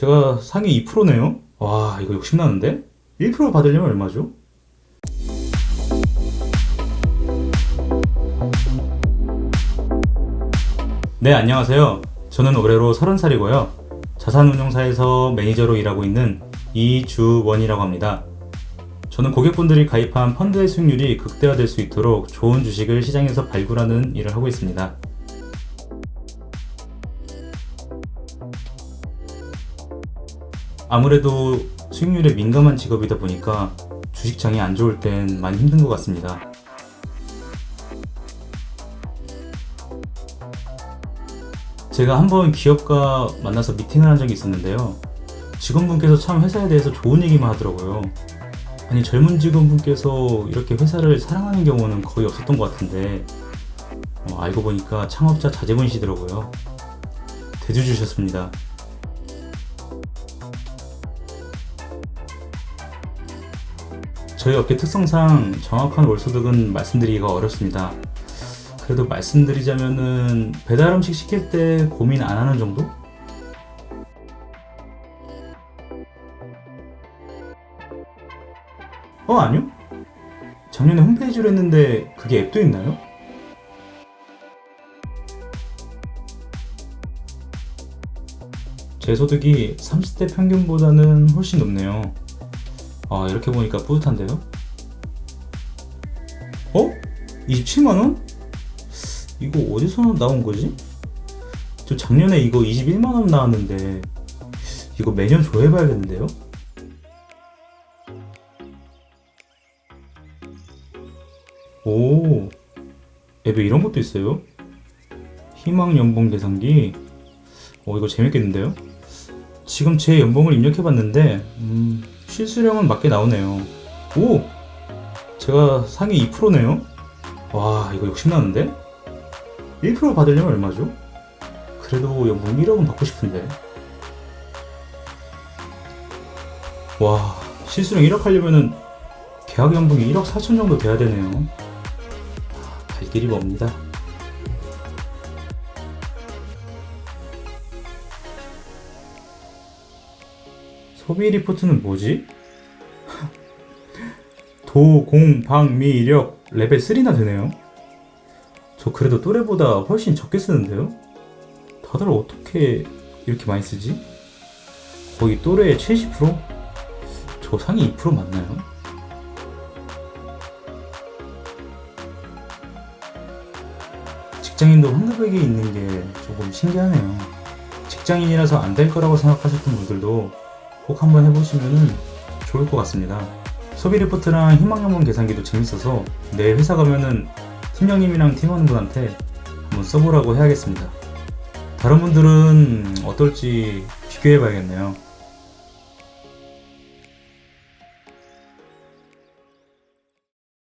제가 상위 2%네요? 와, 이거 욕심나는데? 1% 받으려면 얼마죠? 네, 안녕하세요. 저는 올해로 30살이고요. 자산운용사에서 매니저로 일하고 있는 이주원이라고 합니다. 저는 고객분들이 가입한 펀드의 수익률이 극대화될 수 있도록 좋은 주식을 시장에서 발굴하는 일을 하고 있습니다. 아무래도 수익률에 민감한 직업이다 보니까 주식장이 안 좋을 땐 많이 힘든 것 같습니다. 제가 한번 기업가 만나서 미팅을 한 적이 있었는데요. 직원분께서 참 회사에 대해서 좋은 얘기만 하더라고요. 아니 젊은 직원분께서 이렇게 회사를 사랑하는 경우는 거의 없었던 것 같은데 어, 알고 보니까 창업자 자제분이시더라고요. 대주 주셨습니다. 저희 업계 특성상 정확한 월소득은 말씀드리기가 어렵습니다. 그래도 말씀드리자면은 배달 음식 시킬 때 고민 안 하는 정도? 어 아니요? 작년에 홈페이지로 했는데 그게 앱도 있나요? 제 소득이 30대 평균보다는 훨씬 높네요. 아 이렇게 보니까 뿌듯한데요? 어? 27만원? 이거 어디서 나온 거지? 저 작년에 이거 21만원 나왔는데 이거 매년 조회해봐야겠는데요? 오 앱에 이런 것도 있어요? 희망 연봉 계산기 어 이거 재밌겠는데요? 지금 제 연봉을 입력해봤는데 음, 실수령은 맞게 나오네요 오! 제가 상위 2%네요? 와 이거 욕심나는데? 1% 받으려면 얼마죠? 그래도 연봉 1억은 받고 싶은데 와 실수령 1억 하려면은 계약 연봉이 1억 4천 정도 돼야 되네요 아, 갈 길이 멉니다 소비 리포트는 뭐지? 도, 공, 방, 미, 이력 레벨 3나 되네요. 저 그래도 또래보다 훨씬 적게 쓰는데요? 다들 어떻게 이렇게 많이 쓰지? 거의 또래의 70%? 저 상위 2% 맞나요? 직장인도 환급액이 있는 게 조금 신기하네요. 직장인이라서 안 될 거라고 생각하셨던 분들도 꼭 한번 해보시면 좋을 것 같습니다. 소비 리포트랑 희망연봉 계산기도 재밌어서 내 회사 가면은 팀장님이랑 팀원분한테 한번 써보라고 해야겠습니다. 다른 분들은 어떨지 비교해 봐야겠네요.